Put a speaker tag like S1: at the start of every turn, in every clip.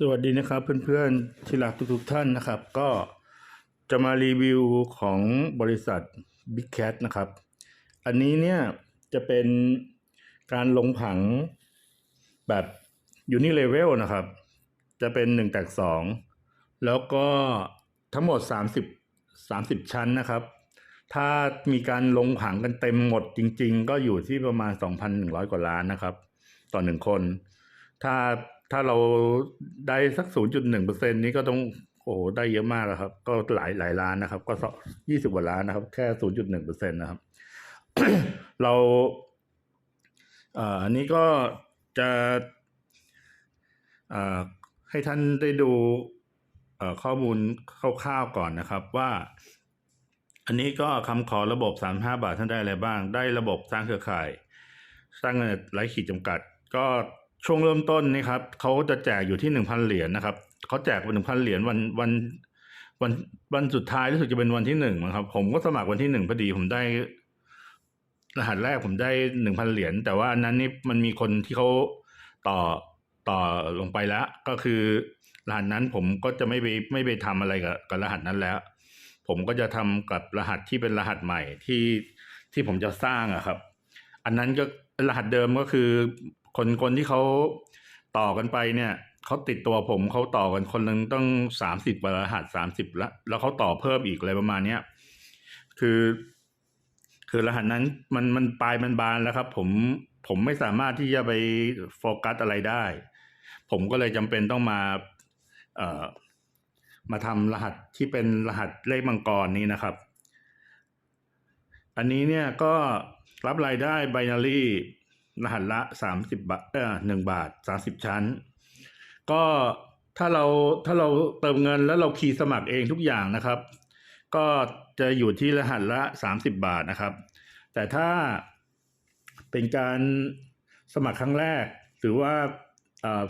S1: สวัสดีนะครับเพื่อนๆที่รักทุกๆท่านนะครับ ก็จะมารีวิวของบริษัท Big Cat นะครับ อันนี้เนี่ยจะเป็นการลงผังแบบ Uni Level นะครับ จะเป็น1แตก2 แล้วก็ทั้งหมด 30 30 ชั้นนะครับ ถ้ามีการลงผังกันเต็มหมดจริง ๆ ก็อยู่ที่ประมาณ 2,100 กว่าล้านนะครับ ต่อหนึ่งคน ถ้า ถ้าเราได้สัก 0.1%นี้ก็ต้องโอ้โหได้เยอะมากแล้วครับ ก็หลายหลายล้านนะครับ ก็ยี่สิบกว่าล้านนะครับ แค่ 0.1%นะครับ เราอันนี้ก็จะอ่อให้ท่านได้ดูข้อมูลคร่าวๆก่อนนะครับว่า อันนี้ก็คำขอระบบ 35 บาทท่านได้อะไรบ้าง ได้ระบบสร้างเครือข่าย สร้างเงินไร้ขีดจำกัด ก็ ช่วงเริ่มต้นนี่ครับเขาจะแจกอยู่ที่1,000เหรียญนะครับเขาแจกเป็น1,000เหรียญวันวันวันวันสุดท้ายรู้สึกจะเป็นวันที่หนึ่งนะครับ ผมก็สมัครวันที่หนึ่งพอดีผมได้ รหัสแรกผมได้1,000เหรียญแต่ว่าอันนั้นนี่มันมีคนที่เขาต่อต่อลงไปแล้ว ก็คือรหัสนั้นผมก็จะไม่ไปไม่ไปทำอะไรกับกับรหัสนั้นแล้ว ผมก็จะทำกับรหัสที่เป็นรหัสใหม่ที่ที่ผมจะสร้างอะครับ อันนั้นก็รหัสเดิมก็คือ คนคนที่เขาต่อกันไปเนี่ยเขาติดตัวผมเขาต่อกันคนหนึ่งต้องสามสิบรหัสสามสิบแล้วแล้วเขาต่อเพิ่มอีกอะไรประมาณเนี้ยคือ คือรหัสนั้นมันมันปลายมันบานแล้วครับ ผมผมไม่สามารถที่จะไปโฟกัสอะไรได้ ผมก็เลยจำเป็นต้องมาเอ่อมาทำรหัสที่เป็นรหัสเลขมังกรนี้นะครับ อันนี้เนี่ยก็รับรายได้ binary รหัสละสามสิบบาทเออหนึ่งบาทสามสิบชั้น ก็ถ้าเราถ้าเราเติมเงินแล้วเราคีย์สมัครเองทุกอย่างนะครับ ก็จะอยู่ที่รหัสละสามสิบบาทนะครับ แต่ถ้าเป็นการสมัครครั้งแรก หรือว่าอ่อ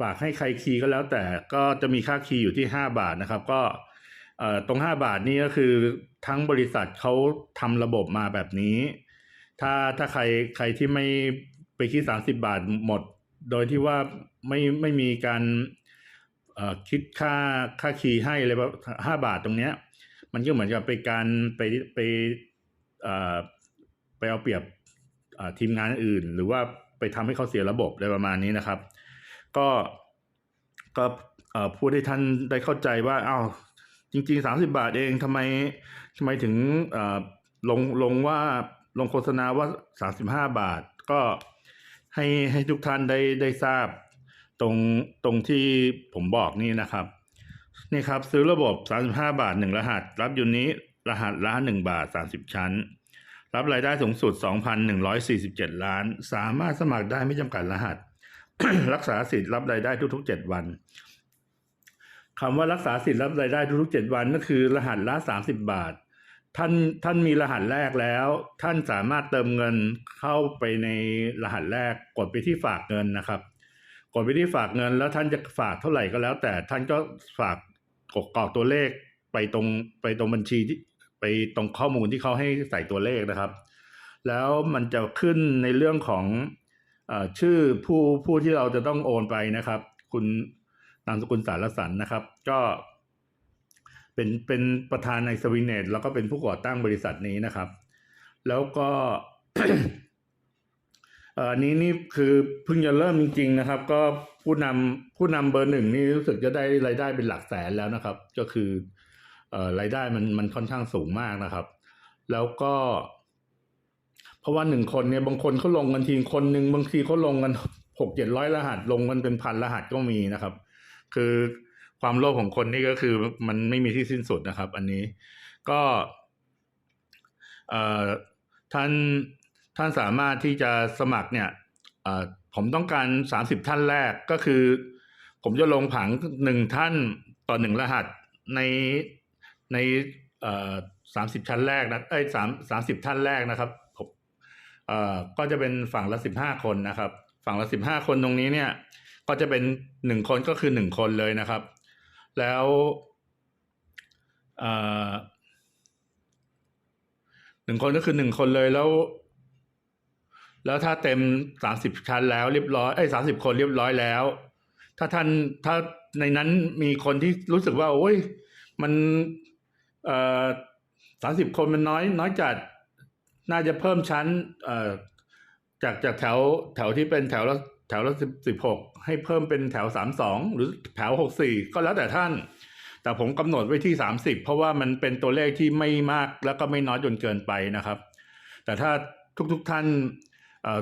S1: ฝากให้ใครคีย์ก็แล้วแต่ก็จะมีค่าคีย์อยู่ที่ห้าบาทนะครับ ก็อ่อตรงห้าบาทนี่ก็คือทั้งบริษัทเขาทำระบบมาแบบนี้ ถ้าถ้าใครใครที่ไม่ไปคิดสามสิบาทหมด โดยที่ว่าไม่ไม่มีการคิดค่าค่าคีย์ให้เลยว่าห้าบาทตรงเนี้ย มันก็เหมือนกับไปการไปไปไปเอาเปรียบทีมงานอื่น หรือว่าไปทำให้เขาเสียระบบอะไรประมาณนี้นะครับ ก็ก็พูดให้ท่านได้เข้าใจว่าอ้าวจริงๆสามสิบาทเองทำไมทำไมถึงลงลงว่า ลงโฆษณาว่าสามสิบห้าบาท ก็ให้ให้ทุกท่านได้ได้ทราบ ตรงตรงที่ผมบอกนี่นะครับ นี่ครับซื้อระบบ 35 บาท 1 รหัส รับยูนิรหัสละ1บาท 30 ชั้น รับรายได้สูงสุด 2,147 ล้าน สามารถสมัครได้ไม่จำกัดรหัส รักษาสิทธิ์รับรายได้ทุก ๆ 7 วันคำว่ารักษาสิทธิ์รับรายได้ทุกๆ 7 วันก็คือรหัสละ 30 บาท ท่านท่านมีรหัสแรกแล้ว ท่านสามารถเติมเงินเข้าไปในรหัสแรกกดไปที่ฝากเงินนะครับ กดไปที่ฝากเงิน แล้วท่านจะฝากเท่าไหร่ก็แล้ว แต่ท่านก็ฝากกรอกตัวเลขไปตรงไปตรงบัญชีที่ไปตรงข้อมูลที่เขาให้ใส่ตัวเลขนะครับ แล้วมันจะขึ้นในเรื่องของอชื่อผู้ผู้ที่เราจะต้องโอนไปนะครับ คุณนามสกุลสารสันนะครับ ก็ เป็นเป็นประธานในสวินเนตแล้วก็เป็นผู้ก่อตั้งบริษัทนี้นะครับ แล้วก็อันนี้นี่คือเพิ่งจะเริ่มจริง ๆ นะครับ ก็ผู้นำผู้นำเบอร์หนึ่งนี่รู้สึกจะได้รายได้เป็นหลักแสนแล้วนะครับ ก็คือเอรายได้มันมันค่อนข้างสูงมากนะครับ แล้วก็ เพราะว่าหนึ่งคนเนี่ยบางคนเขาลงกันทีคนหนึ่งบางทีเขาลงกันหกเจ็ดร้อยรหัสลงกันเป็นพันรหัสก็มีนะครับ คือ ความโลภของคนนี่ก็คือมันไม่มีที่สิ้นสุดนะครับ อันนี้ก็ท่านท่านสามารถที่จะสมัครเนี่ยผมต้องการสามสิบท่านแรกก็คือ ผมจะลงผังหนึ่งท่านต่อหนึ่งรหัสในในสามสิบชั้นแรกนะเอ้สามสามสิบท่านแรกนะครับผมก็จะเป็นฝั่งละสิบห้าคนนะครับ ฝั่งละสิบห้าคนตรงนี้เนี่ย ก็จะเป็นหนึ่งคนก็คือหนึ่งคนเลยนะครับ แล้วหนึ่งคนก็คือหนึ่งคนเลยแล้ว แล้วถ้าเต็มสามสิบชั้นแล้วเรียบร้อยไอ้สามสิบคนเรียบร้อยแล้ว ถ้าท่านถ้าในนั้นมีคนที่รู้สึกว่า โอ้ย มันสามสิบคนมันน้อย น้อยจัด น่าจะเพิ่มชั้นจากจากแถวแถวที่เป็นแถวละ แถวละสิบสิบหกให้เพิ่มเป็นแถวสามสองหรือแถวหกสี่ก็แล้วแต่ท่าน แต่ผมกำหนดไว้ที่สามสิบเพราะว่ามันเป็นตัวเลขที่ไม่มากแล้วก็ไม่น้อยจนเกินไปนะครับ แต่ถ้าทุกๆทท่าน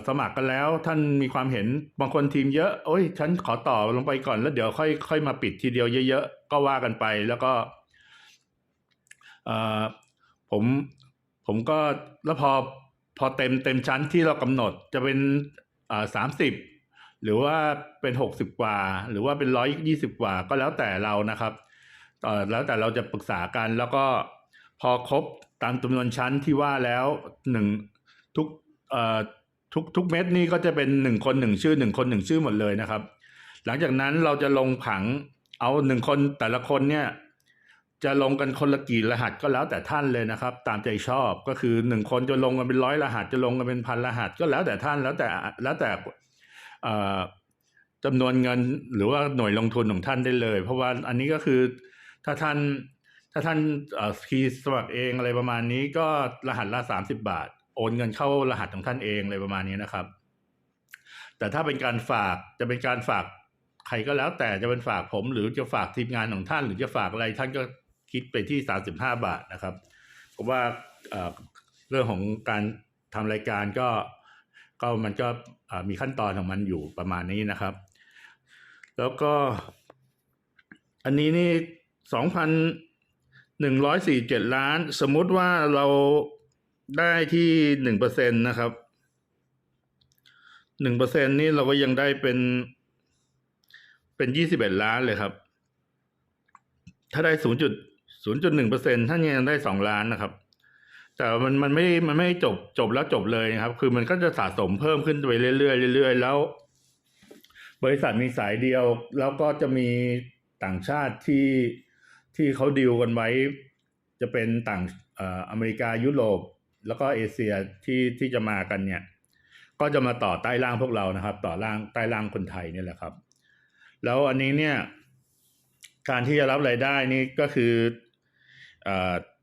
S1: สมัครกันแล้วท่านมีความเห็นบางคนทีมเยอะโอ้ยฉันขอต่อลงไปก่อนแล้วเดี๋ยวค่อยค่อยมาปิดทีเดียวเยอะๆก็ว่ากันไปแล้วก็ผมผมก็แล้วพอพอเต็มเต็มชั้นที่เรากำหนดจะเป็นสามสิบ หรือว่าเป็นหกสิบกว่า หรือว่าเป็นร้อยยี่สิบกว่าก็แล้วแต่เรานะครับเอ่อแล้วแต่เราจะปรึกษากันแล้วก็พอครบตามจำนวนชั้นที่ว่าแล้วหนึ่งทุกเอ่อทุกทุกเม็ดนี่ก็จะเป็นหนึ่งคนหนึ่งชื่อหนึ่งคนหนึ่งชื่อหมดเลยนะครับ หลังจากนั้นเราจะลงผังเอาหนึ่งคนแต่ละคนเนี่ยจะลงกันคนละกี่รหัสก็แล้วแต่ท่านเลยนะครับ ตามใจชอบก็คือหนึ่งคนจะลงกันเป็นร้อยรหัสจะลงกันเป็นพันรหัส ก็แล้วแต่ท่านแล้วแต่แล้วแต่ จำนวนเงินหรือว่าหน่วยลงทุนของท่านได้เลย เพราะว่าอันนี้ก็คือถ้าท่านถ้าท่านเอ่อคีย์สมัครเองอะไรประมาณนี้ก็รหัสละสามสิบาท โอนเงินเข้ารหัสของท่านเองอะไรประมาณนี้นะครับ แต่ถ้าเป็นการฝากจะเป็นการฝากใครก็แล้ว แต่จะเป็นฝากผมหรือจะฝากทีมงานของท่าน หรือจะฝากอะไรท่านก็คิดไปที่สามสิบห้าบาทนะครับผมว่าเอ่อเรื่องของการทำรายการก็ ก็มันก็มีขั้นตอนของมันอยู่ประมาณนี้นะครับ แล้วก็ อันนี้นี่สองพันหนึ่งร้อยสี่เจ็ดล้าน สมมติว่าเราได้ที่หนึ่งเปอร์เซ็นตนะครับหนึ่งเปอร์เซ็นนี่เราก็ยังได้เป็นเป็นยี่สิบเอ็ดล้านเลยครับ ถ้าได้ศูนย์จุดศูนย์จุดหนึ่งเปอร์เซ็นท่านยังได้สองล้านนะครับ แต่มันมันไม่มันไม่จบจบแล้วจบเลยนะครับ คือมันก็จะสะสมเพิ่มขึ้นไปเรื่อยๆเรื่อยๆแล้ว บริษัทมีสายเดียว แล้วก็จะมีต่างชาติที่ที่เขาดีลกันไว้ จะเป็นต่างเอ่ออเมริกายุโรปแล้วก็เอเชียที่ที่จะมากันเนี่ย ก็จะมาต่อใต้ล่างพวกเรานะครับ ต่อล่างใต้ล่างคนไทยนี่แหละครับ แล้วอันนี้เนี่ย การที่จะรับรายได้นี่ก็คือ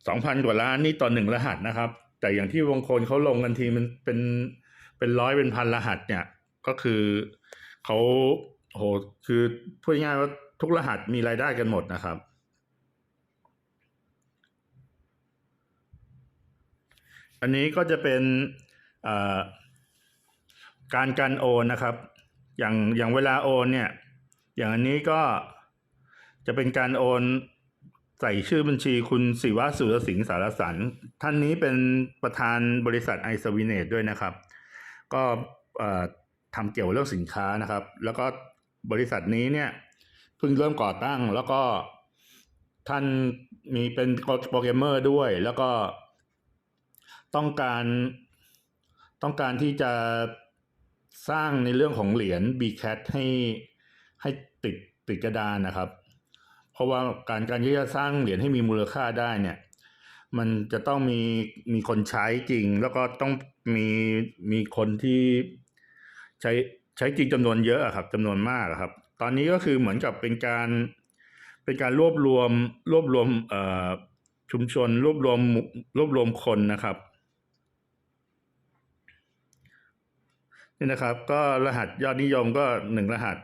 S1: สองพันกว่าล้านนี่ต่อหนึ่งรหัสนะครับ แต่อย่างที่วงคนเขาลงกันทีมันเป็นเป็นร้อยเป็นพันรหัสเนี่ย ก็คือเขาโหคือพูดง่ายว่าทุกรหัสมีรายได้กันหมดนะครับ อันนี้ก็จะเป็นการการโอนนะครับ อย่างอย่างเวลาโอนเนี่ย อย่างอันนี้ก็จะเป็นการโอน ใส่ชื่อบัญชีคุณศิวะสุรสิงห์สารสันท่านนี้เป็นประธานบริษัทไอซวินเนตด้วยนะครับ ก็เอ่อทำเกี่ยวเรื่องสินค้านะครับ แล้วก็บริษัทนี้เนี่ยเพิ่งเริ่มก่อตั้ง แล้วก็ท่านมีเป็นโปรแกรมเมอร์ด้วย แล้วก็ต้องการต้องการที่จะสร้างในเรื่องของเหรียญ b c a t ให้ให้ติดติดกระดานนะครับ เพราะว่าการการที่จะสร้างเหรียญให้มีมูลค่าได้เนี่ย มันจะต้องมีมีคนใช้จริง แล้วก็ต้องมีมีคนที่ใช้ใช้จริงจำนวนเยอะอะครับจำนวนมากครับ ตอนนี้ก็คือเหมือนกับเป็นการเป็นการรวบรวมรวบรวมเอ่อชุมชนรวบรวมรวบรวมคนนะครับนี่นะครับ ก็รหัสยอดนิยมก็หนึ่งรหัส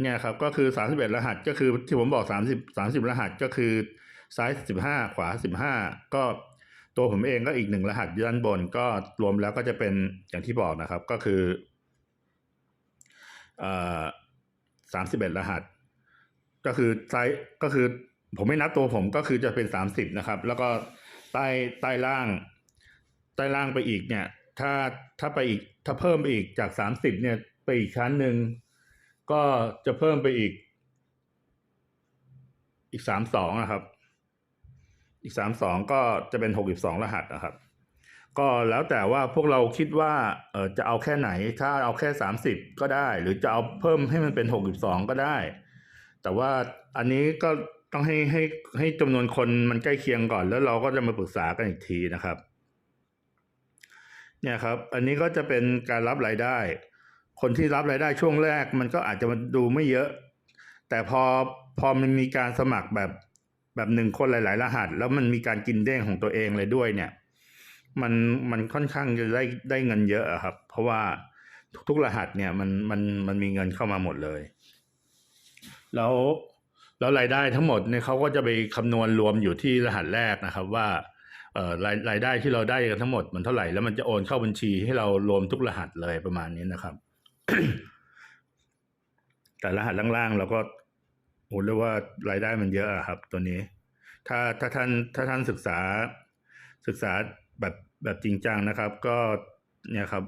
S1: เนี่ยครับก็คือสามสิบเอ็ดรหัสก็คือที่ผมบอกสามสิบสามสิบรหัสก็คือซ้ายสิบห้าขวาสิบห้าก็ตัวผมเองก็อีกหนึ่งรหัสอยู่ด้านบนก็รวมแล้วก็จะเป็นอย่างที่บอกนะครับก็คือเอ่อสามสิบเอ็ดรหัส ก็คือไซ้ายก็คือผมไม่นับตัวผมก็คือจะเป็นสามสิบนะครับ แล้วก็ใต้ใต้ล่าง ใต้ล่างไปอีกเนี่ย ถ้าถ้าไปอีกถ้าเพิ่มไปอีกจากสามสิบเนี่ยไปอีกชั้นหนึ่ง ก็จะเพิ่มไปอีก อีกสามสองนะครับ อีกสามสองก็จะเป็นหกสิบสองรหัสนะครับ ก็แล้วแต่ว่าพวกเราคิดว่าเออจะเอาแค่ไหน ถ้าเอาแค่สามสิบก็ได้ หรือจะเอาเพิ่มให้มันเป็นหกสิบสองก็ได้ แต่ว่าอันนี้ก็ต้องให้ให้ให้จำนวนคนมันใกล้เคียงก่อน แล้วเราก็จะมาปรึกษากันอีกทีนะครับ เนี่ยครับ อันนี้ก็จะเป็นการรับรายได้ คนที่รับรายได้ช่วงแรกมันก็อาจจะมาดูไม่เยอะ แต่พอพอมันมีการสมัครแบบแบบหนึ่งคนหลาย ๆ รหัส แล้วมันมีการกินเด้งของตัวเองเลยด้วยเนี่ย มันมันค่อนข้างจะได้ได้เงินเยอะอะครับ เพราะว่าทุกๆรหัสเนี่ยมันมันมันมีเงินเข้ามาหมดเลย แล้วแล้วรายได้ทั้งหมดเนี่ยเขาก็จะไปคำนวณรวมอยู่ที่รหัสแรกนะครับ ว่าเอ่อรายรายได้ที่เราได้กันทั้งหมดมันเท่าไหร่แล้วมันจะโอนเข้าบัญชีให้เรารวมทุกรหัสเลยประมาณนี้นะครับ แต่รหัสล่างๆเราก็โอ้เรียกว่ารายได้มันเยอะอะครับ ตัวนี้ ถ้าถ้าท่านถ้าท่านศึกษาศึกษาแบบแบบจริงจังนะครับ ก็เนี่ยครับ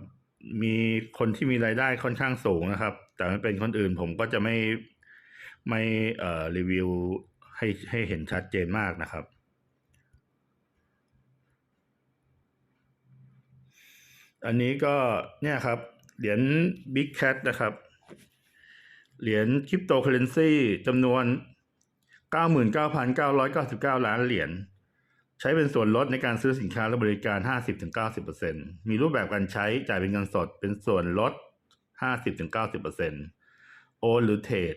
S1: มีคนที่มีรายได้ค่อนข้างสูงนะครับ แต่ไม่เป็นคนอื่นผมก็จะไม่ไม่เอ่อรีวิวให้ให้เห็นชัดเจนมากนะครับอันนี้ก็เนี่ยครับ เหรียญ Big Cat นะครับ เหรียญคริปโตเคอเรนซีจำนวน 99,999 ล้านเหรียญ ใช้เป็นส่วนลดในการซื้อสินค้าและบริการ 50-90%มีรูปแบบการใช้จ่ายเป็นเงินสดเป็นส่วนลด 50-90%โอนหรือเทรด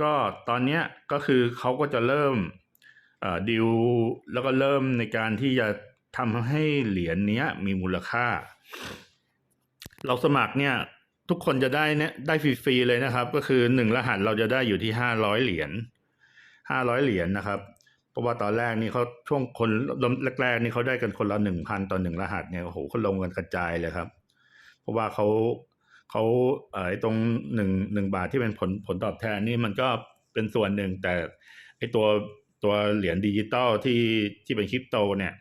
S1: ก็ตอนนี้ก็คือเขาก็จะเริ่มดิวแล้วก็เริ่มในการที่จะทำให้เหรียญนี้มีมูลค่า เราสมัครเนี่ยทุกคนจะได้เนี่ยได้ฟรีๆเลยนะครับ ก็คือหนึ่งรหัสเราจะได้อยู่ที่ห้าร้อยเหรียญห้าร้อยเหรียญนะครับเพราะว่าตอนแรกนี่เขาช่วงคนเริ่มแรกๆนี่เขาได้กันคนละหนึ่งพันต่อหนึ่งรหัสเนี่ยโอ้โหเขาลงกันกระจายเลยครับ เพราะว่าเขาเขาเอ่อตรงหนึ่งหนึ่งบาทที่เป็นผลผลตอบแทนนี่มันก็เป็นส่วนหนึ่งแต่ไอตัวตัวเหรียญดิจิตอลที่ที่เป็นคริปโตเนี่ย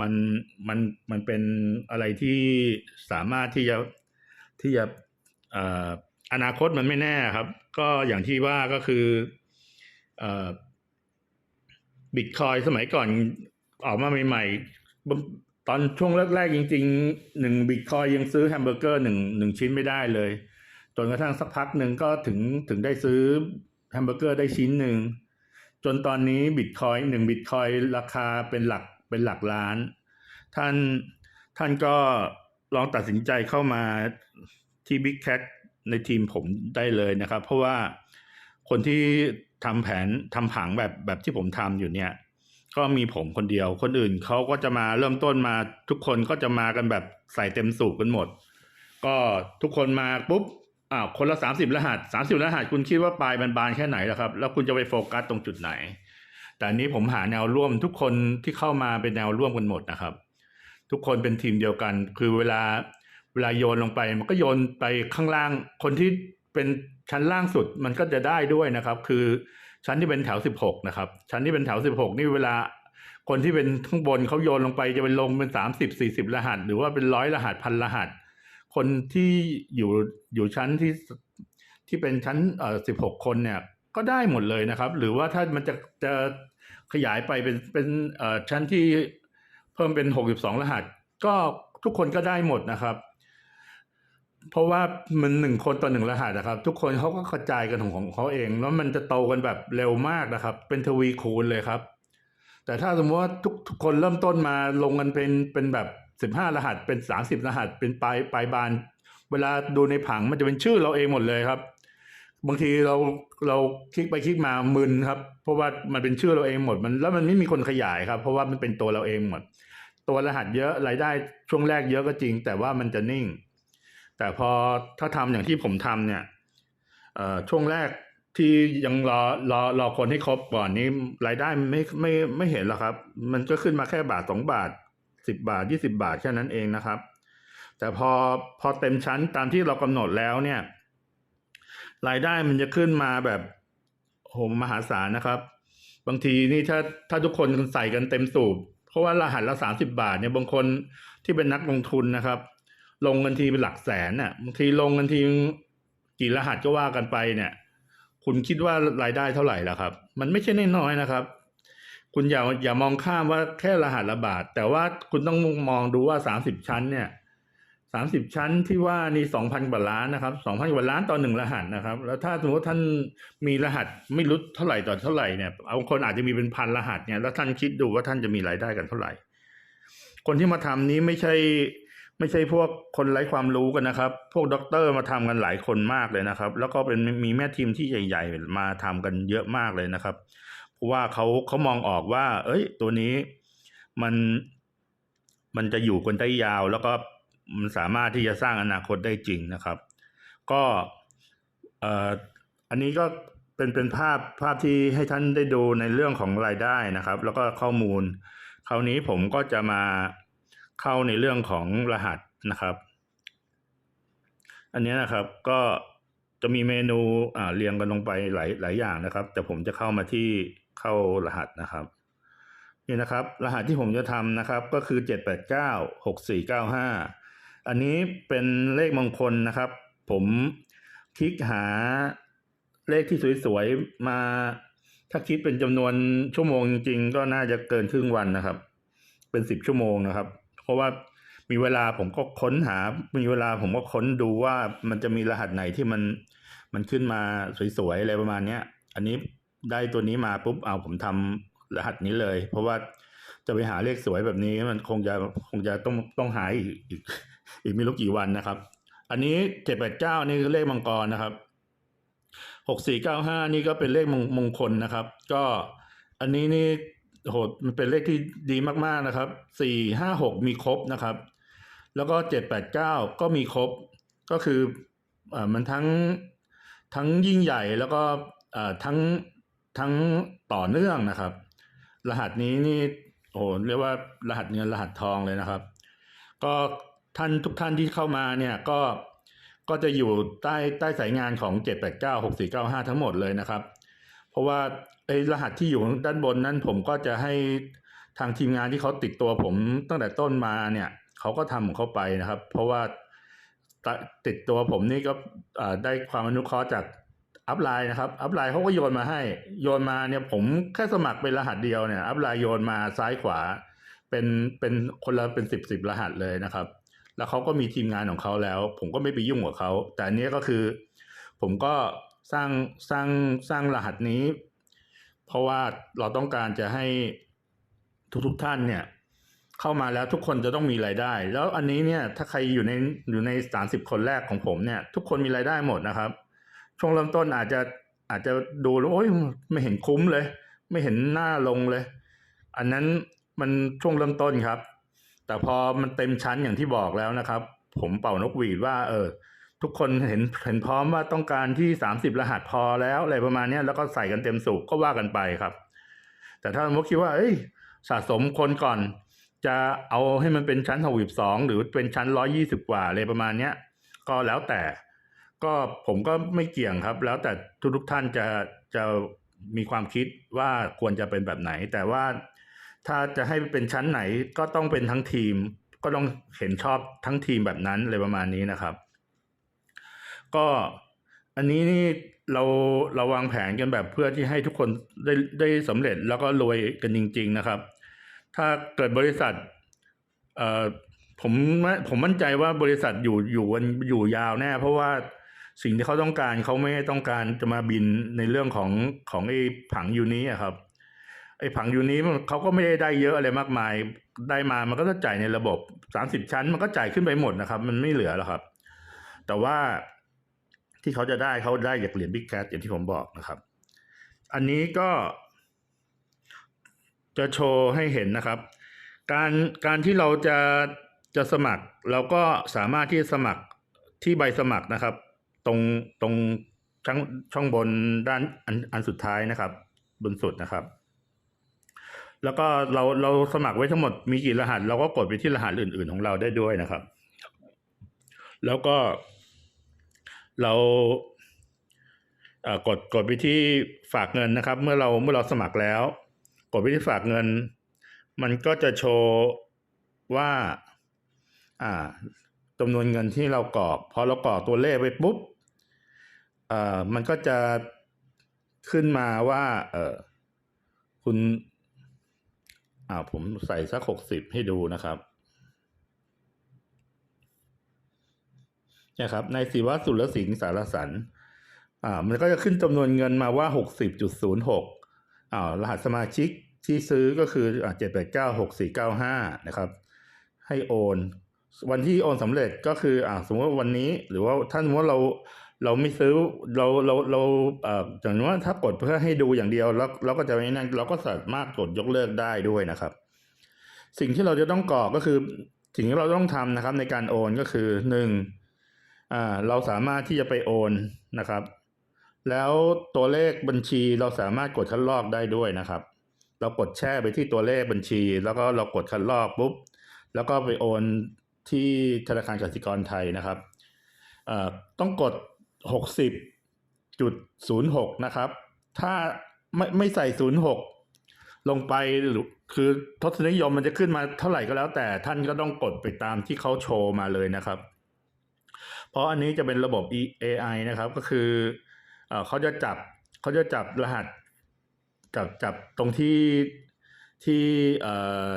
S1: มันมันมันเป็นอะไรที่สามารถที่จะที่จะอ่ออนาคตมันไม่แน่ครับ ก็อย่างที่ว่าก็คืออ่อบิตคอยสมัยก่อนออกมาใหม่ๆ ตอนช่วงแรกๆจริงๆหนึ่งบิตคอยยังซื้อแฮมเบอร์เกอร์หนึ่งหนึ่งชิ้นไม่ได้เลย จนกระทั่งสักพักหนึ่งก็ถึงถึงได้ซื้อแฮมเบอร์เกอร์ได้ชิ้นหนึ่งจนตอนนี้บิตคอยหนึ่งบิตคอยราคาเป็นหลัก เป็นหลักล้าน ท่านท่านก็ลองตัดสินใจเข้ามาที่ Big Cat ในทีมผมได้เลยนะครับ เพราะว่าคนที่ทำแผนทำผังแบบแบบที่ผมทำอยู่เนี่ย ก็มีผมคนเดียว คนอื่นเขาก็จะมาเริ่มต้นมาทุกคนก็จะมากันแบบใส่เต็มสูบกันหมด ก็ทุกคนมาปุ๊บอ้าคนละสามสิบรหัสสามสิบรหัส คุณคิดว่าปลายมันบานแค่ไหนล่ะครับ แล้วคุณจะไปโฟกัสตรงจุดไหน แต่อันนี้ผมหาแนวร่วมทุกคนที่เข้ามาเป็นแนวร่วมกันหมดนะครับ ทุกคนเป็นทีมเดียวกัน คือเวลาเวลาโยนลงไป มันก็โยนไปข้างล่าง คนที่เป็นชั้นล่างสุดมันก็จะได้ด้วยนะครับ คือชั้นที่เป็นแถวสิบหกนะครับ ชั้นที่เป็นแถวสิบหกนี่เวลาคนที่เป็นข้างบนเขาโยนลงไปจะเป็นลงเป็นสามสิบสี่สิบรหัส หรือว่าเป็นร้อยรหัสพันรหัส คนที่อยู่อยู่ชั้นที่ที่เป็นชั้นเอ่อสิบหกคนเนี่ย ก็ได้หมดเลยนะครับ หรือว่าถ้ามันจะจะขยายไปเป็นเป็นชั้นที่เพิ่มเป็นหกสิบสองรหัส ก็ทุกคนก็ได้หมดนะครับ เพราะว่ามันหนึ่งคนต่อหนึ่งรหัสนะครับ ทุกคนเขาก็กระจายกันของของเขาเอง แล้วมันจะโตกันแบบเร็วมากนะครับ เป็นทวีคูณเลยครับ แต่ถ้าสมมติว่าทุกทุกคนเริ่มต้นมาลงกันเป็นเป็นแบบสิบห้ารหัส เป็นสามสิบรหัส เป็นปลายปลายบาน เวลาดูในผังมันจะเป็นชื่อเราเองหมดเลยครับ บางทีเราเราคลิกไปคลิกมามึนครับ เพราะว่ามันเป็นชื่อเราเองหมดมันแล้วมันไม่มีคนขยายครับ เพราะว่ามันเป็นตัวเราเองหมด ตัวรหัสเยอะรายได้ช่วงแรกเยอะก็จริง แต่ว่ามันจะนิ่ง แต่พอถ้าทำอย่างที่ผมทำเนี่ยช่วงแรกที่ยังรอรอรอคนให้ครบก่อนนี้รายได้ไม่ไม่ไม่เห็นหรอกครับ มันก็ขึ้นมาแค่บาทสองบาทสิบบาทยี่สิบาทแค่นั้นเองนะครับ แต่พอพอเต็มชั้นตามที่เรากำหนดแล้วเนี่ย รายได้มันจะขึ้นมาแบบโหมหาศาลนะครับ บางทีนี่ถ้าถ้าทุกคนใส่กันเต็มสูบ เพราะว่ารหัสละสามสิบาทเนี่ยบางคนที่เป็นนักลงทุนนะครับ ลงกันทีเป็นหลักแสนน่ะบางทีลงกันทีกี่รหัสก็ว่ากันไปเนี่ย คุณคิดว่ารายได้เท่าไหร่ล่ะครับ มันไม่ใช่น้อยๆนะครับ คุณอย่าอย่ามองข้ามว่าแค่รหัสละบาท แต่ว่าคุณต้องมองดูว่าสามสิบชั้นเนี่ย สามสิบชั้นที่ว่านี่สองพันกว่าล้านนะครับสองพันกว่าล้านต่อหนึ่งรหัสนะครับ แล้วถ้าสมมติท่านมีรหัสไม่รู้เท่าไหร่ต่อเท่าไหร่เนี่ยเอาคนอาจจะมีเป็นพันรหัสเนี่ยแล้วท่านคิดดูว่าท่านจะมีรายได้กันเท่าไหร่ คนที่มาทำนี้ไม่ใช่ ไม่ใช่พวกคนไร้ความรู้กันนะครับ พวกด็อกเตอร์มาทำกันหลายคนมากเลยนะครับ แล้วก็เป็นมีแม่ทีมที่ใหญ่ ๆ มาทำกันเยอะมากเลยนะครับเพราะว่าเขาเขามองออกว่า เอ้ย ตัวนี้มันมันจะอยู่กันได้ยาวแล้วก็ มันสามารถที่จะสร้างอนาคตได้จริงนะครับ ก็อันนี้ก็เป็นเป็นภาพภาพที่ให้ท่านได้ดูในเรื่องของรายได้นะครับ แล้วก็ข้อมูล คราวนี้ผมก็จะมาเข้าในเรื่องของรหัสนะครับ อันนี้นะครับก็จะมีเมนูอ่าเรียงกันลงไปหลายหลายอย่างนะครับ แต่ผมจะเข้ามาที่เข้ารหัสนะครับนี่นะครับ รหัสที่ผมจะทำนะครับก็คือเจ็ดแปดเก้าหกสี่เก้าห้า อันนี้เป็นเลขมงคลนะครับ ผมคลิกหาเลขที่สวยๆ มาถ้าคิดเป็นจำนวนชั่วโมงจริงๆ ก็น่าจะเกินครึ่งวันนะครับ เป็นสิบชั่วโมงนะครับ เพราะว่ามีเวลาผมก็ค้นหา มีเวลาผมก็ค้นดูว่ามันจะมีรหัสไหนที่มันมันขึ้นมาสวยๆอะไรประมาณเนี้ย อันนี้ได้ตัวนี้มาปุ๊บเอาผมทำรหัสนี้เลย เพราะว่าจะไปหาเลขสวยแบบนี้มันคงจะคงจะต้องต้องหาอีก อีกอีกไม่รู้กี่วันนะครับ อันนี้เจ็ดแปดเก้านี่คือเลขมังกรนะครับหกสี่เก้าห้านี่ก็เป็นเลขมงมงคลนะครับ ก็อันนี้นี่โหมันเป็นเลขที่ดีมากๆนะครับสี่ห้าหกมีครบนะครับ แล้วก็เจ็ดแปดเก้าก็มีครบก็คืออ่ามันทั้งทั้งยิ่งใหญ่แล้วก็อ่าทั้งทั้งต่อเนื่องนะครับ รหัสนี้นี่โอ้เรียกว่ารหัสเงินรหัสทองเลยนะครับ ก็ ท่านทุกท่านที่เข้ามาเนี่ยก็ก็จะอยู่ใต้ใต้สายงานของ 789 6495 ทั้งหมดเลยนะครับ เพราะว่าไอ้รหัสที่อยู่ด้านบนนั้นผมก็จะให้ทางทีมงานที่เขาติดตัวผมตั้งแต่ต้นมาเนี่ยเขาก็ทำของเขาไปนะครับ เพราะว่าติดตัวผมนี่ก็ได้ความอนุเคราะห์จากอัพไลน์นะครับ อัพไลน์เขาก็โยนมาให้ โยนมาเนี่ยผมแค่สมัครเป็นรหัสเดียวเนี่ย อัพไลน์โยนมาซ้ายขวา เป็นเป็นคนละเป็นสิบสิบรหัสเลยนะครับ แล้วเขาก็มีทีมงานของเขาแล้ว ผมก็ไม่ไปยุ่งกับเขา แต่อันนี้ก็คือ ผมก็สร้างสร้างสร้างรหัสนี้ เพราะว่าเราต้องการจะให้ทุกๆทท่านเนี่ย เข้ามาแล้วทุกคนจะต้องมีรายได้ แล้วอันนี้เนี่ย ถ้าใครอยู่ในอยู่ในสามสิบคนแรกของผมเนี่ย ทุกคนมีรายได้หมดนะครับ ช่วงเริ่มต้นอาจจะอาจจะดูแล้วโอ้ยไม่เห็นคุ้มเลย ไม่เห็นหน้าลงเลย อันนั้นมันช่วงเริ่มต้นครับ แต่พอมันเต็มชั้นอย่างที่บอกแล้วนะครับ ผมเป่านกหวีดว่าเออทุกคนเห็นเห็นพร้อมว่าต้องการที่สามสิบรหัสพอแล้วอะไรประมาณนี้แล้วก็ใส่กันเต็มสูบก็ว่ากันไปครับ แต่ถ้าสมมติคิดว่า เอ้ย สะสมคนก่อน จะเอาให้มันเป็นชั้นหกสิบสองหรือเป็นชั้นร้อยี่สิบกว่าอะไรประมาณเนี้ย ก็แล้วแต่ ก็ผมก็ไม่เกี่ยงครับ แล้วแต่ทุกทุกท่านจะจะมีความคิดว่าควรจะเป็นแบบไหน แต่ว่า ถ้าจะให้เป็นชั้นไหนก็ต้องเป็นทั้งทีม ก็ต้องเห็นชอบทั้งทีมแบบนั้นเลยประมาณนี้นะครับ ก็อันนี้นี่เราเราวางแผนกันแบบเพื่อที่ให้ทุกคนได้ได้สำเร็จแล้วก็รวยกันจริง ๆนะครับ ถ้าเกิดบริษัทเอ่อผมผมมั่นใจว่าบริษัทอยู่อยู่วันอยู่ยาวแน่ เพราะว่าสิ่งที่เขาต้องการเขาไม่ต้องการจะมาบินในเรื่องของของไอ้ผังยูนี้ครับ อ้ผังยูนี้มันเขาก็ไม่ได้ได้เยอะอะไรมากมาย ได้มามันก็จะจ่ายในระบบสามสิบชั้น มันก็จ่ายขึ้นไปหมดนะครับ มันไม่เหลือแล้วครับ แต่ว่าที่เขาจะได้เขาได้จากเหรียญบิ๊กแคทอย่างที่ผมบอกนะครับ อันนี้ก็จะโชว์ให้เห็นนะครับ การการที่เราจะจะสมัครเราก็สามารถที่สมัครที่ใบสมัครนะครับ ตรงตรงช่องช่องบนด้านอันอันสุดท้ายนะครับ บนสุดนะครับ แล้วก็เราเราสมัครไว้ทั้งหมดมีกี่รหัส เราก็กดไปที่รหัสอื่น ๆ ของเราได้ด้วยนะครับ แล้วก็เราเอ่อกดกดไปที่ฝากเงินนะครับ เมื่อเราเมื่อเราสมัครแล้ว กดไปที่ฝากเงิน มันก็จะโชว์ว่า อ่าจำนวนเงินที่เรากรอกพอเรากรอกตัวเลขไปปุ๊บเอ่อมันก็จะขึ้นมาว่า เออคุณ อ่าผมใส่สักหกสิบให้ดูนะครับนะครับในศิวะสุรสิงห์สารสันอ่ามันก็จะขึ้นจำนวนเงินมาว่าหกสิบจุดศูนย์หกอ่ารหัสสมาชิกที่ซื้อก็คือเจ็ดแปดเก้าหกสี่เก้าห้านะครับ ให้โอน วันที่โอนสำเร็จก็คืออ่าสมมติว่าวันนี้ หรือว่าถ้าสมมติว่าเรา เราไม่ซื้อเราเราเราเอ่ออย่างว่าถ้ากดเพื่อให้ดูอย่างเดียวแล้วเราก็จะไม่นั่นเราก็สามารถกดยกเลิกได้ด้วยนะครับ สิ่งที่เราจะต้องกรอกก็คือ สิ่งที่เราต้องทำนะครับ ในการโอนก็คือหนึ่งอ่าเราสามารถที่จะไปโอนนะครับ แล้วตัวเลขบัญชีเราสามารถกดคัดลอกได้ด้วยนะครับ เรากดแช่ไปที่ตัวเลขบัญชี แล้วก็เรากดคัดลอกปุ๊บแล้วก็ไปโอนที่ธนาคารกสิกรไทยนะครับเอ่อต้อ งกสิบจุด60.06นะครับ ถ้าไม่ไม่ใส่06ลงไปหรือคือทศนิยมมันจะขึ้นมาเท่าไหร่ก็แล้ว แต่ท่านก็ต้องกดไปตามที่เขาโชว์มาเลยนะครับ เพราะอันนี้จะเป็นระบบ AI นะครับก็คือเอเขาจะจับเขาจะจับรหัส จับจับตรงที่ที่เอ่อ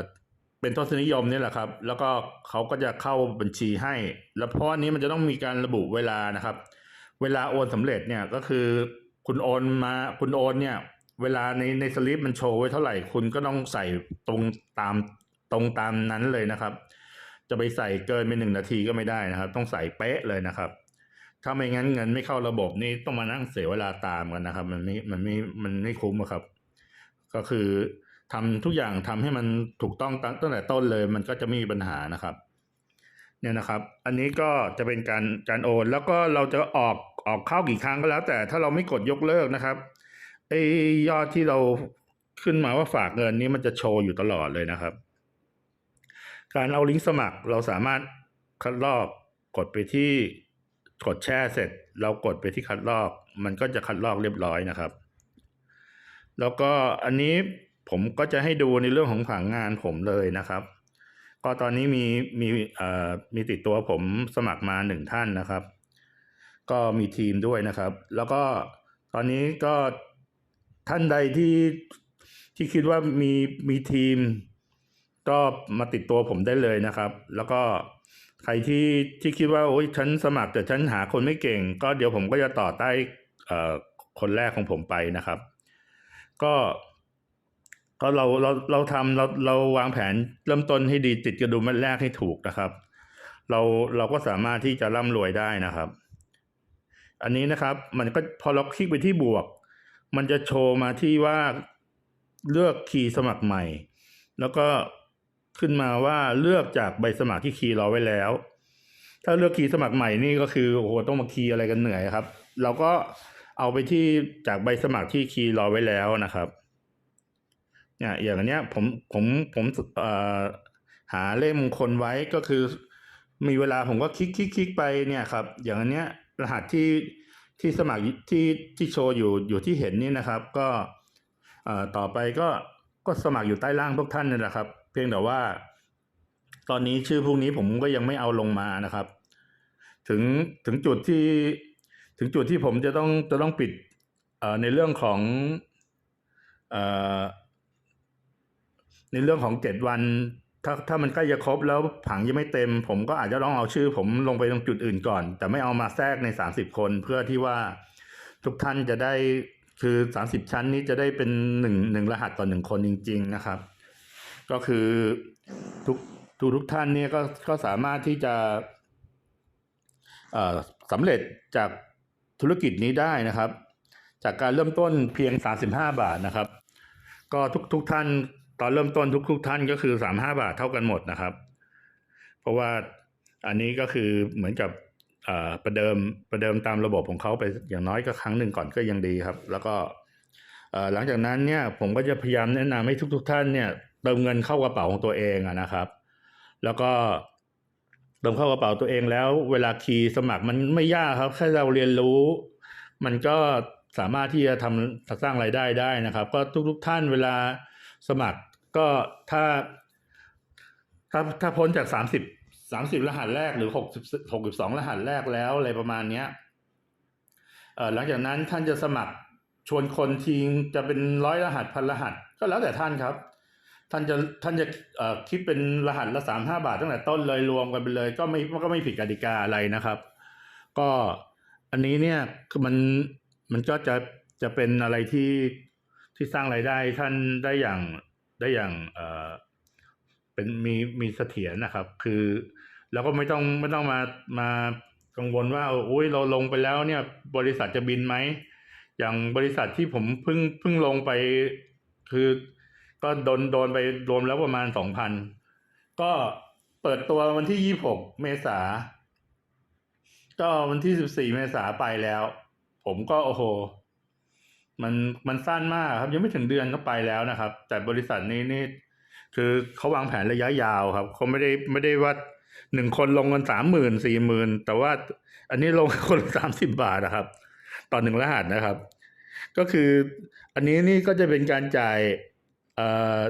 S1: เป็นทศนิยมนี่แหละครับ แล้วก็เขาก็จะเข้าบัญชีให้ แล้วเพราะอันนี้มันจะต้องมีการระบุเวลานะครับ เวลาโอนสำเร็จเนี่ยก็คือคุณโอนมาคุณโอนเนี่ย เวลาในในสลิปมันโชว์ไว้เท่าไหร่คุณก็ต้องใส่ตรงตามตรงตามนั้นเลยนะครับ จะไปใส่เกินไปหนึ่งนาทีก็ไม่ได้นะครับ ต้องใส่เป๊ะเลยนะครับ ถ้าไม่งั้นเงินไม่เข้าระบบนี่ต้องมานั่งเสียเวลาตามกันนะครับ มันไม่มันไม่มันไม่คุ้มครับ ก็คือทำทุกอย่างทำให้มันถูกต้องตั้งตั้งแต่ต้นเลย มันก็จะไม่มีปัญหานะครับ เนี่ยนะครับ อันนี้ก็จะเป็นการการโอน แล้วก็เราจะออกออกเข้ากี่ครั้งก็แล้ว แต่ถ้าเราไม่กดยกเลิกนะครับไอ้ยอดที่เราขึ้นมาว่าฝากเงินนี้มันจะโชว์อยู่ตลอดเลยนะครับ การเอาลิงก์สมัครเราสามารถคัดลอกกดไปที่กดแช่เสร็จ เรากดไปที่คัดลอก มันก็จะคัดลอกเรียบร้อยนะครับ แล้วก็อันนี้ผมก็จะให้ดูในเรื่องของผังงานผมเลยนะครับ ก็ตอนนี้มีมีเอ่อมีติดตัวผมสมัครมาหนึ่งท่านนะครับ ก็มีทีมด้วยนะครับ แล้วก็ตอนนี้ก็ท่านใดที่ที่คิดว่ามีมีทีม ก็มาติดตัวผมได้เลยนะครับ แล้วก็ใครที่ที่คิดว่าโอ๊ยฉันสมัครแต่ฉันหาคนไม่เก่ง ก็เดี๋ยวผมก็จะต่อใต้คนแรกของผมไปนะครับ ก็ ก็เราเราเราทำเราเราวางแผนเริ่มต้นให้ดีติดกระดุมเม็ดแรกให้ถูกนะครับ เราเราก็สามารถที่จะร่ำรวยได้นะครับ อันนี้นะครับมันก็พอเราคลิกไปที่บวก มันจะโชว์มาที่ว่าเลือกคีย์สมัครใหม่ แล้วก็ขึ้นมาว่าเลือกจากใบสมัครที่คีย์รอไว้แล้ว ถ้าเลือกคีย์สมัครใหม่นี่ก็คือโอ้โหต้องมาคีย์อะไรกันเหนื่อยครับ เราก็เอาไปที่จากใบสมัครที่คีย์รอไว้แล้วนะครับ เนี่ยอย่างเนี้ยผมผมผมเอ่อหาเลขมงคลไว้ก็คือ มีเวลาผมก็คลิกคลิกคลิกไปเนี่ยครับ อย่างเนี้ยรหัสที่ที่สมัครที่ที่โชว์อยู่อยู่ที่เห็นนี่นะครับ ก็เอ่อต่อไปก็ก็สมัครอยู่ใต้ล่างพวกท่านนี่แหละครับ เพียงแต่ว่า ตอนนี้ชื่อพวกนี้ผมก็ยังไม่เอาลงมานะครับ ถึงถึงจุดที่ถึงจุดที่ผมจะต้องจะต้องปิดเอ่อในเรื่องของเอ่อ ในเรื่องของเจ็ดวัน ถ้าถ้ามันใกล้จะครบแล้วผังยังไม่เต็ม ผมก็อาจจะต้องเอาชื่อ ผมลงไปตรงจุดอื่นก่อน แต่ไม่เอามาแทรกในสามสิบคนเพื่อที่ว่าทุกท่านจะได้คือสามสิบชั้นนี้จะได้เป็นหนึ่งหนึ่งรหัสต่อหนึ่งคนจริง ๆนะครับ ก็คือทุกทุกทุกท่านเนี่ยก็ก็สามารถที่จะสำเร็จจากธุรกิจนี้ได้นะครับ จากการเริ่มต้นเพียง 35 บาทนะครับ ก็ทุกทุกท่าน ตอนเริ่มต้นทุกทุกท่านก็คือ35บาทเท่ากันหมดนะครับ เพราะว่าอันนี้ก็คือเหมือนกับอ่อประเดิมประเดิมตามระบบของเขาไปอย่างน้อยก็ครั้งหนึ่งก่อนก็ยังดีครับ แล้วก็อ่อหลังจากนั้นเนี่ยผมก็จะพยายามแนะนำให้ทุกทุกท่านเนี่ยเติมเงินเข้ากระเป๋าของตัวเองอะนะครับ แล้วก็เติมเข้ากระเป๋าตัวเองแล้ว เวลาคีย์สมัครมันไม่ยากครับแค่เราเรียนรู้ มันก็สามารถที่จะทำสร้างรายได้ได้นะครับ ก็ทุก ๆท่านเวลา สมัครก็ถ้า ถ้าถ้าพ้นจากสามสิบสามสิบรหัสแรกหรือหกสิบหกสิบสองรหัสแรกแล้วอะไรประมาณเนี้ยเอ่อหลังจากนั้นท่านจะสมัครชวนคนทิ้งจะเป็นร้อยรหัสพันรหัส ก็แล้วแต่ท่านครับ ท่านจะท่านจะเอ่อคิดเป็นรหัสละสามห้าบาทตั้งแต่ต้นเลยรวมกันไปเลย ก็ไม่ก็ไม่ผิดกติกาอะไรนะครับ ก็อันนี้เนี่ยมันมันก็จะจะเป็นอะไรที่ ที่สร้างรายได้ท่านได้อย่างได้อย่างเอ่อเป็นมีมีเสถียรนะครับ คือแล้วก็ไม่ต้องไม่ต้องมามากังวลว่าโอ้ยเราลงไปแล้วเนี่ย บริษัทจะบินไหมอย่างบริษัทที่ผมเพิ่งเพิ่งลงไป คือก็โดนโดนไปรวมแล้วประมาณสองพันก็เปิดตัววันที่ยี่หกเมษาก็วันที่สิบสี่เมษาไปแล้ว ผมก็โอ้โห มันมันสั้นมากครับ ยังไม่ถึงเดือนก็ไปแล้วนะครับ แต่บริษัทนี้นี่คือเขาวางแผนระยะยาวครับเขาไม่ได้ไม่ได้ว่าหนึ่งคนลงเงินสามหมื่นสี่หมื่นแต่ว่าอันนี้ลงคนสามสิบบาทนะครับ ต่อหนึ่งรหัสนะครับ ก็คืออันนี้นี่ก็จะเป็นการจ่ายเอ่อ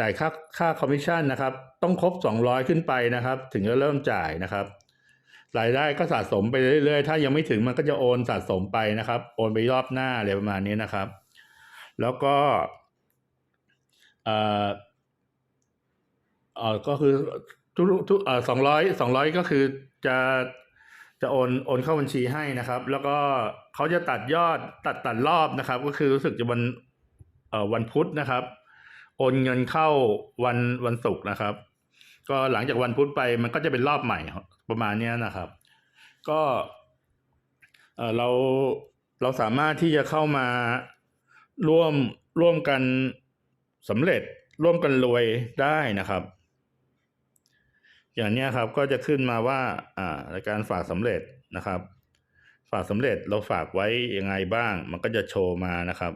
S1: จ่ายค่าค่าคอมมิชชั่นนะครับ ต้องครบสองร้อยขึ้นไปนะครับ ถึงจะเริ่มจ่ายนะครับ รายได้ก็สะสมไปเรื่อยๆ ถ้ายังไม่ถึงมันก็จะโอนสะสมไปนะครับ โอนไปรอบหน้าอะไรประมาณนี้นะครับ แล้วก็เอ่อเอ่อก็คือทุกทุกเอ่อสองร้อยสองร้อยก็คือจะจะโอนโอนเข้าบัญชีให้นะครับ แล้วก็เขาจะตัดยอดตัดตัดรอบนะครับ ก็คือรู้สึกจะวันเอ่อวันพุธนะครับ โอนเงินเข้าวันวันศุกร์นะครับ ก็หลังจากวันพุธไปมันก็จะเป็นรอบใหม่ ประมาณนี้นะครับ ก็เราเราสามารถที่จะเข้ามาร่วมร่วมกันสำเร็จร่วมกันรวยได้นะครับ อย่างนี้ครับก็จะขึ้นมาว่าอ่ารายการฝากสำเร็จนะครับ ฝากสำเร็จเราฝากไว้ยังไงบ้าง มันก็จะโชว์มานะครับ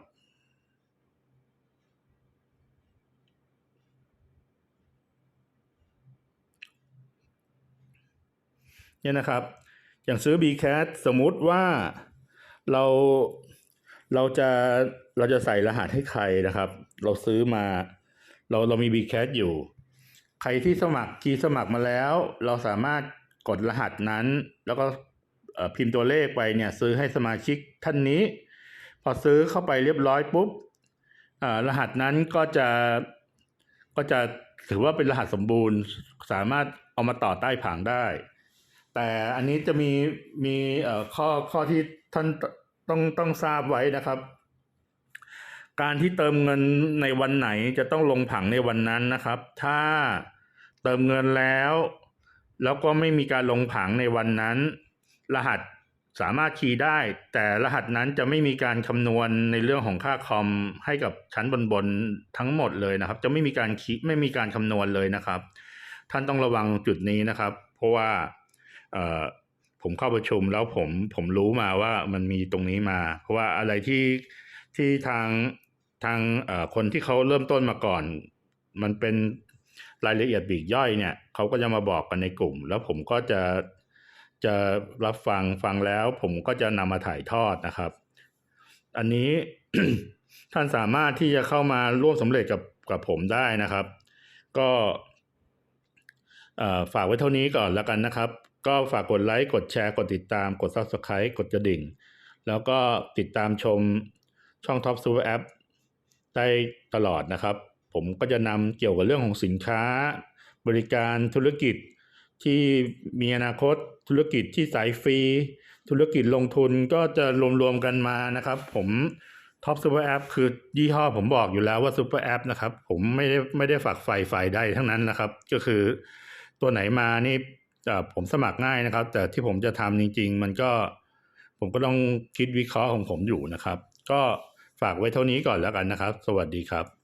S1: เนี่ยนะครับ อย่างซื้อ b c a t สมมุติว่าเราเราจะเราจะใส่รหัสให้ใครนะครับ เราซื้อมา เราเรามี b c a t อยู่ ใครที่สมัครคีย์สมัครมาแล้ว เราสามารถกดรหัสนั้น แล้วก็พิมพ์ตัวเลขไปเนี่ยซื้อให้สมาชิกท่านนี้ พอซื้อเข้าไปเรียบร้อยปุ๊บรหัสนั้นก็จะก็จะถือว่าเป็นรหัสสมบูรณ์ สามารถเอามาต่อใต้ผังได้ แต่อันนี้จะมีมีข้อข้อที่ท่านต้องต้องทราบไว้นะครับ การที่เติมเงินในวันไหนจะต้องลงผังในวันนั้นนะครับ ถ้าเติมเงินแล้ว แล้วก็ไม่มีการลงผังในวันนั้น รหัสสามารถคีย์ได้ แต่รหัสนั้นจะไม่มีการคำนวณในเรื่องของค่าคอมให้กับชั้นบนๆทั้งหมดเลยนะครับ จะไม่มีการคิดไม่มีการคำนวณเลยนะครับ ท่านต้องระวังจุดนี้นะครับ เพราะว่า ผมเข้าประชุมแล้วผมผมรู้มาว่ามันมีตรงนี้มา เพราะว่าอะไรที่ที่ทางทางเอ่อคนที่เขาเริ่มต้นมาก่อน มันเป็นรายละเอียดปลีกย่อยเนี่ยเขาก็จะมาบอกกันในกลุ่ม แล้วผมก็จะจะรับฟังฟังแล้ว ผมก็จะนำมาถ่ายทอดนะครับ อันนี้ท่านสามารถที่จะเข้ามาร่วมสำเร็จกับกับผมได้นะครับ ก็เอ่อฝากไว้เท่านี้ก่อนแล้วกันนะครับ ก็ฝากกดไลค์ กดแชร์ กดติดตาม กด Subscribe กดกระดิ่ง แล้วก็ติดตามชมช่อง Top Super App ได้ตลอดนะครับ ผมก็จะนำเกี่ยวกับเรื่องของสินค้า บริการธุรกิจที่มีอนาคตธุรกิจที่สายฟรี ธุรกิจลงทุนก็จะรวมๆกันมานะครับ ผม Top Super App คือยี่ห้อผมบอกอยู่แล้วว่า Super App นะครับ ผมไม่ได้ไม่ได้ฝักใฝ่ฝ่ายใดทั้งนั้นนะครับ ก็คือตัวไหนมานี่ ผมสมัครง่ายนะครับ แต่ที่ผมจะทำจริง ๆ มันก็ผมก็ต้องคิดวิเคราะห์ของผมอยู่นะครับ ก็ฝากไว้เท่านี้ก่อนแล้วกันนะครับ สวัสดีครับ